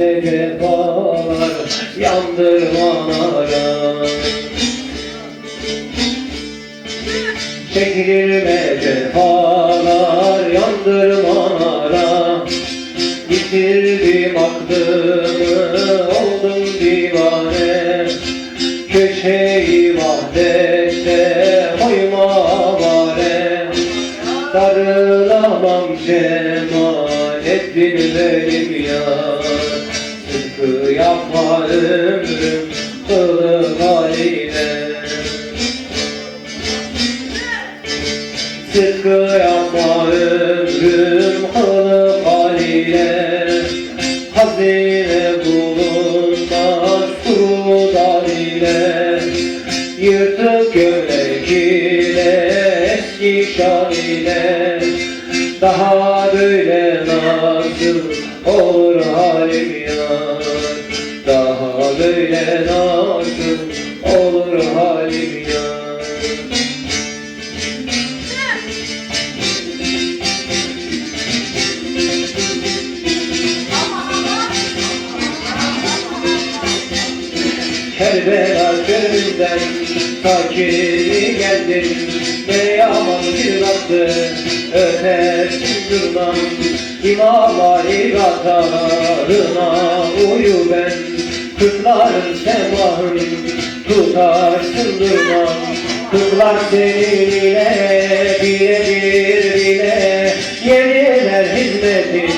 Cefalar yandırmalara Çekilme cefalar yandırmalara Yitirdim aklımı oldum divane Köşeyi vahdette koyma vare Darılamam cemalettin benim yar yapma ömrüm kılık haline. Sıkı yapma ömrüm kılık haline. Hazine bulunmaz kuru dar ile. Yırtık gömlek ile eski ile. Daha böyle nasıl olur böyle nasıl olur halim yar Kerbela köyünden Takiri geldim Ne yaman bir attı Ötersin durmam İmam Ali ratarına uyu ben Kırkların semahın Tutarsın durmam Kırklar seninle Birebir bile Yeniler hizmetin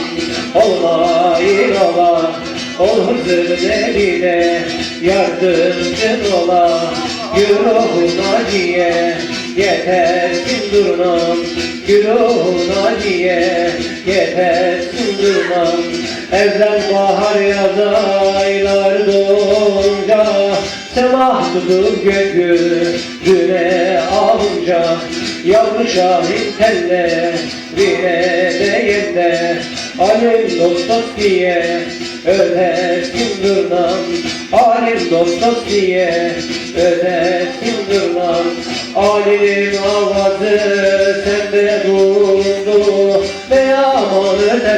Olmayın ola Ol hızır bile Yardımcın ola. Güruhuna diye Yetersin durmam? Güruhuna diye Yetersin durmam Evren bahar yaz aylar doğunca Semah tutup gökyüzü güne alınca Yavru şahin telle Bire değil de Alim dost dost diye Ödersin durnam Alim dost dost diye Ödersin durnam Alim avazı sende Ne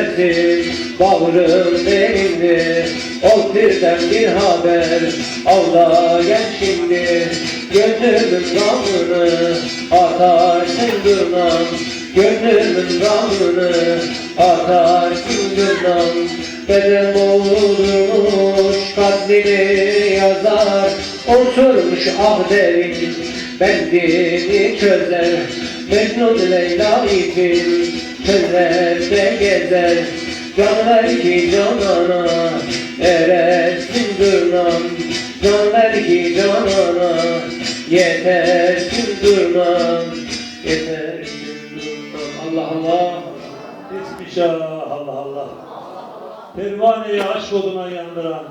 ödersin Bağrım benimdir Ol birden bir haber Avla gel şimdi. Gönlümün gamını Atarsın durnam Gönlümün gamını Atarsın durnam Bedel olmuş Kadrini yazar. Oturmuş ah derin Bendini çözer. Mecnun Leyla için Çöllerde gezer Can ver ki canana Erersin durnam Can ver ki canana Yetersin durnam Yetersin durnam Allah. Allah Bismillah Allah Allah. Pervaneyi aşk oduna yandıran,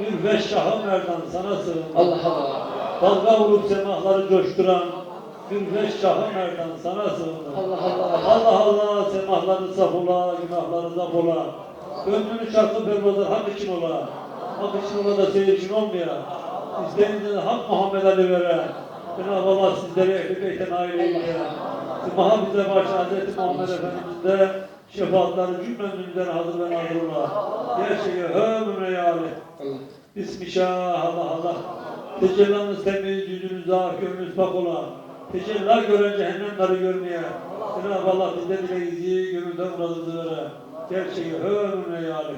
Ürveş Şahı Merdan sana sığın. Allah Allah. Dalga vurup semahları coşturan, Ürveş Şahı Merdan sana sığın. Allah Allah Allah Allah semahları saf ola, günahları zaf ola. Gönlünü çarpı pervazlar hak için ola. Hak için ola da seyir için olmaya. İzleyince hak Muhammed Ali vere. Cenab-ı Allah sizleri ehl-i beyten aile eyle. Maha bize başı Hazreti Muhammed Efendimiz de şefaatleri cümlemizden hazır ve nazır ola. Gerçeği ömrüne yâli. Bismillah Allah Allah. Tecellanız temiz, yüzünüz zahir, gönlünüz pak ola. Tecella gören cehennemleri görmeye. Cenab-ı Allah bizde dileğizi gönülden uğradığınızı vere. Gerçeği ömrüne yâli.